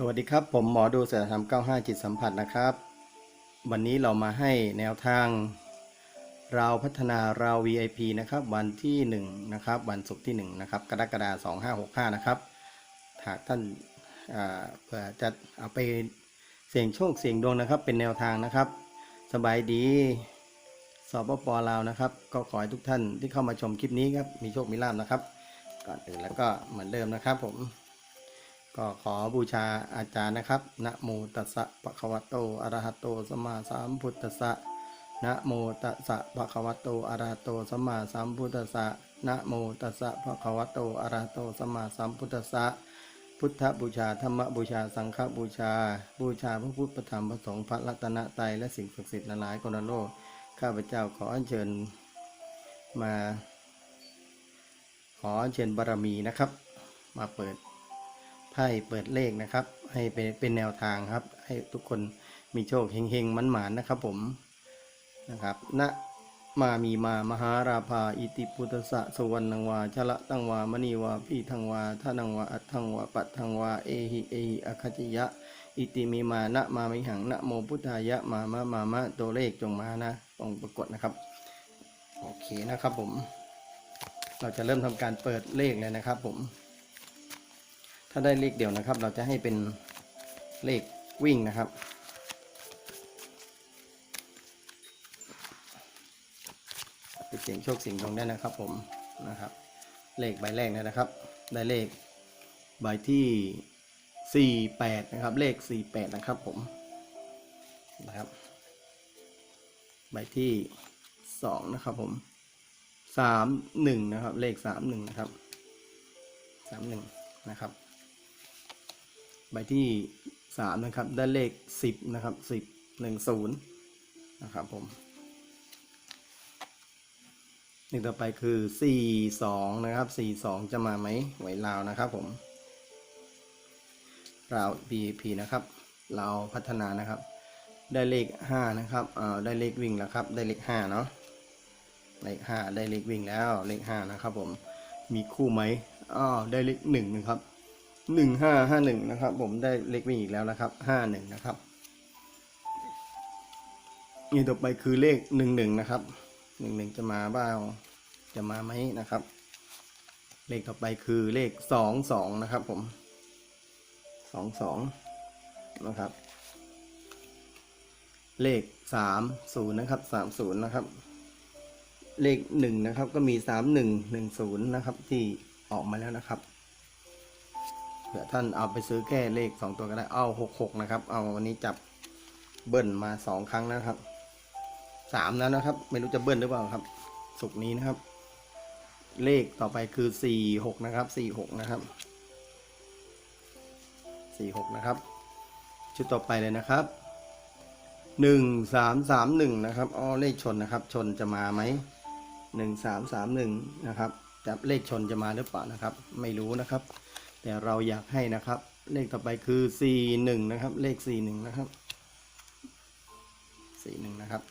สวัสดีครับ ผมหมอดูเสถียรธรรม 95 จิตสัมผัสนะครับ วันนี้เรามาให้แนวทาง เราพัฒนาเรา VIP นะครับ วันที่ 1 นะครับ วันศุกร์ที่ 1 นะครับ กรกฎาคม 2565 นะครับหากท่านเผื่อจะเอาไปเสี่ยงโชคเสี่ยงดวงนะครับ เป็นแนวทางนะครับ สบายดีสปปลาวนะครับ ก็ขอให้ทุกท่านที่เข้ามาชมคลิปนี้ครับ มีโชคมีลาภนะครับ ก่อนอื่นแล้วก็เหมือนเดิมนะครับผม ก็ขอบูชาอาจารย์นะครับ นะโมตัสสะปะคะวะโต อะระหะโต สัมมาสัมพุทธัสสะ นะโมตัสสะปะคะวะโต อะระหะโต สัมมาสัมพุทธัสสะ นะโมตัสสะปะคะวะโต อะระหะโต สัมมาสัมพุทธัสสะ พุทธบูชา ธรรมบูชา สังฆบูชา บูชาพระพุทธธรรมพระสงฆ์ พระรัตนตรัย และสิ่งศักดิ์สิทธิ์หลายคนละโลก ข้าพเจ้าขออัญเชิญมา ขออัญเชิญบารมีนะครับ มาเปิด ไพ่เปิดเลขนะครับ ให้เป็นเป็นแนวทางครับ ให้ทุกคนมีโชคเฮงๆมันหมานนะครับผมนะครับณมามีมามหาราภาอิติปุตสะสุวรรณังวาชละตังวามณีวาพี่ทังวาทานังวาอัตทังวาปัตทังวาเอหิเอหิอคติยะ อิติมีมานะมามิหังนะโมพุทธายะมามะมามะตัวเลขจงมานะองปรากฏนะครับ โอเคนะครับผม เราจะเริ่มทำการเปิดเลขเลยนะครับผม ถ้าได้เลขเดียวนะครับ เราจะให้เป็นเลขวิ่งนะครับ ไปเสียงโชคเสียงดวงได้นะครับผมนะครับ เลขใบแรกนะครับ ได้เลขใบที่ 48 นะครับ เลข 48 นะครับผมนะครับ ใบที่ 2 นะครับผม 31 นะครับ เลข 31 นะครับ 31 นะครับ ใบที่สามนะครับ ได้เลขสิบนะครับสิบหนึ่งศูนย์นะครับผมหนึ่งต่อไปคือสี่สองนะครับสี่สองจะมาไหมไหวลาวนะครับผมราว BP นะครับเราวพัฒนานะครับ ได้เลขห้านะครับอ่าได้เลขวิ่งแล้วครับ ได้เลขห้าเนาะเลขห้าได้เลขวิ่งแล้วเลขห้านะครับผมมีคู่ไหมอ้าวได้เลขหนึ่งนะครับ หนึ่งห้าห้าหนึ่งนะครับ ผมได้เลขวิ่งอีกแล้วนะครับห้าหนึ่งนะครับนี่ต่อไปคือเลขหนึ่งหนึ่งนะครับหนึ่งหนึ่งจะมาบ้างจะมาไหมนะครับ เลขต่อไปคือเลขสองสองนะครับ ผมสองสองนะครับ เลขสามศูนย์นะครับสามศูนย์นะครับ เลขหนึ่งนะครับ ก็มีสามหนึ่งหนึ่งศูนย์นะครับ ที่ออกมาแล้วนะครับ เผื่อท่านเอาไปซื้อแค่เลขสองตัวก็ได้เอาหกหกนะครับ เอาวันนี้จับเบิ้ลมาสองครั้งนะครับสามแล้วนะครับ ไม่รู้จะเบิ้ลหรือเปล่าครับ สุกนี้นะครับ เลขต่อไปคือสี่หกนะครับสี่หกนะครับสี่หกนะครับ ชุดต่อไปเลยนะครับหนึ่งสามสามหนึ่งนะครับอ๋อเลขชนนะครับ ชนจะมาไหมหนึ่งสามสามหนึ่งนะครับจับเลขชนจะมาหรือเปล่านะครับ ไม่รู้นะครับ แต่เราอยากให้นะครับ เลขต่อไปคือ 4 1 นะครับ เลข 4 1 นะครับ 4 1 นะครับ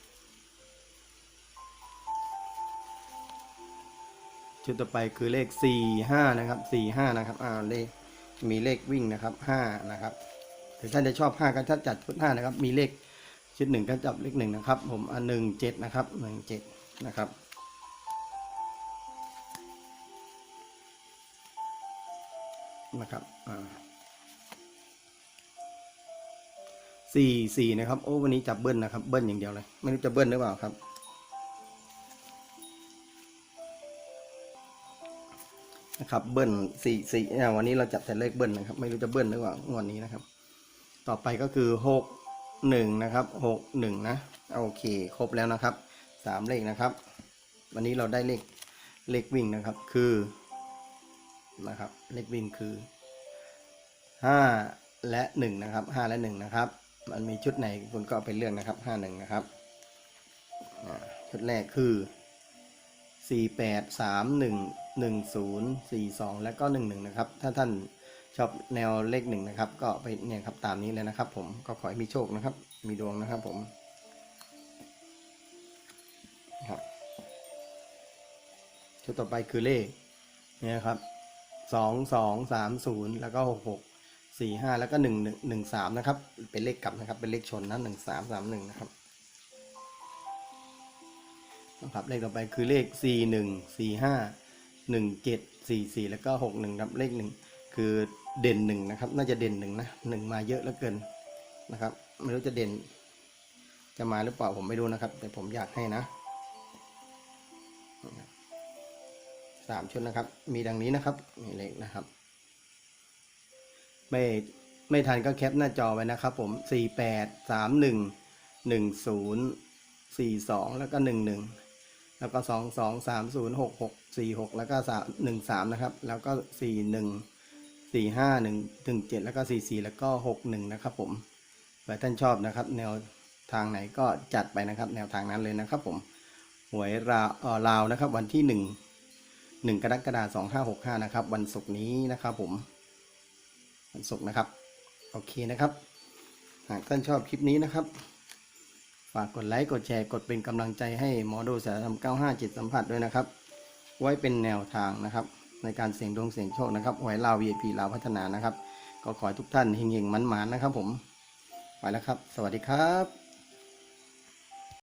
ชุดต่อไปคือเลข 4 5 นะครับ 4 5 นะครับ อ่า เลข มีเลขวิ่งนะครับ 5 นะครับถึงท่านจะชอบ 5ก็ถ้าจัดชุด 5 นะครับ มีเลขชุด1ก็จับเลข 1 นะครับ ผม อ่า1 7 นะครับ 1 7 นะครับ นะครับสี่สี่นะครับโอ้วันนี้จับเบิ้ลนะครับเบิ้ลอย่างเดียวเลยไม่รู้จะเบิ้ลหรือเปล่าครับนะครับเบิ้ลสี่สี่เนี่ยวันนี้เราจับแต่เลขเบิ้ลนะครับ ไม่รู้จะเบิ้ลหรือเปล่างวดนี้นะครับ ต่อไปก็คือหกหนึ่งนะครับหกหนึ่งนะโอเค ครบแล้วนะครับสามเลขนะครับ วันนี้เราได้เลขเลขวิ่งนะครับ คือ นะครับเลขวิ่งคือห้าและหนึ่งนะครับห้าและหนึ่งนะครับ มันมีชุดไหนคุณก็เอาไปเลือกนะครับห้าหนึ่งนะครับ ชุดแรกคือสี่แปดสามหนึ่งหนึ่งศูนย์สี่สองและก็หนึ่งหนึ่งนะครับ ถ้าท่านชอบแนวเลขหนึ่งนะครับ ก็ไปเนี่ยครับตามนี้เลยนะครับผมก็ขอให้มีโชคนะครับ มีดวงนะครับผมครับชุดต่อไปคือเลขเนี่ยครับ สองสองสามศูนย์แล้วก็หกหกสี่ห้าแล้วก็หนึ่งหนึ่งหนึ่งสามนะครับ เป็นเลขกลับนะครับ เป็นเลขชนนะหนึ่งสามสามหนึ่งนะครับนะครับเลขต่อไปคือเลขสี่หนึ่งสี่ห้าหนึ่งเจ็ดสี่สี่แล้วก็หกหนึ่งครับเลขหนึ่งคือเด่นหนึ่งนะครับ น่าจะเด่นหนึ่งนะหนึ่งมาเยอะเหลือเกินนะครับ ไม่รู้จะเด่น จะมาหรือเปล่าผมไม่รู้นะครับ แต่ผมอยากให้นะ สามชุดนะครับ มีดังนี้นะครับนี่เลขนะครับ ไม่ไม่ทันก็แคปหน้าจอไว้นะครับ ผมสี่แปดสามหนึ่งหนึ่งศูนย์สี่สองแล้วก็หนึ่งหนึ่งแล้วก็สองสองสามศูนย์หกหกสี่หกแล้วก็สามหนึ่งสามนะครับ แล้วก็สี่หนึ่งสี่ห้าหนึ่งถึงเจ็ดแล้วก็สี่สี่แล้วก็หกหนึ่งนะครับ ผมเผื่อท่านชอบนะครับ แนวทางไหนก็จัดไปนะครับ แนวทางนั้นเลยนะครับ ผมหวยราวเออลาวนะครับ วันที่หนึ่ง หนึ่งกรกฎาคมสองห้าหกห้านะครับ วันศุกร์นี้นะครับผม วันศุกร์นะครับ โอเคนะครับ หากท่านชอบคลิปนี้นะครับ ฝากกดไลค์ กดแชร์ กดเป็นกำลังใจให้หมอดูสารธรรม 95 จิตสัมผัสด้วยนะครับ ไว้เป็นแนวทางนะครับ ในการเสี่ยงดวงเสี่ยงโชคนะครับหวยลาว VIP ลาวพัฒนานะครับ ก็ขอให้ทุกท่านเฮงๆมันๆนะครับผม ไปแล้วครับ สวัสดีครับ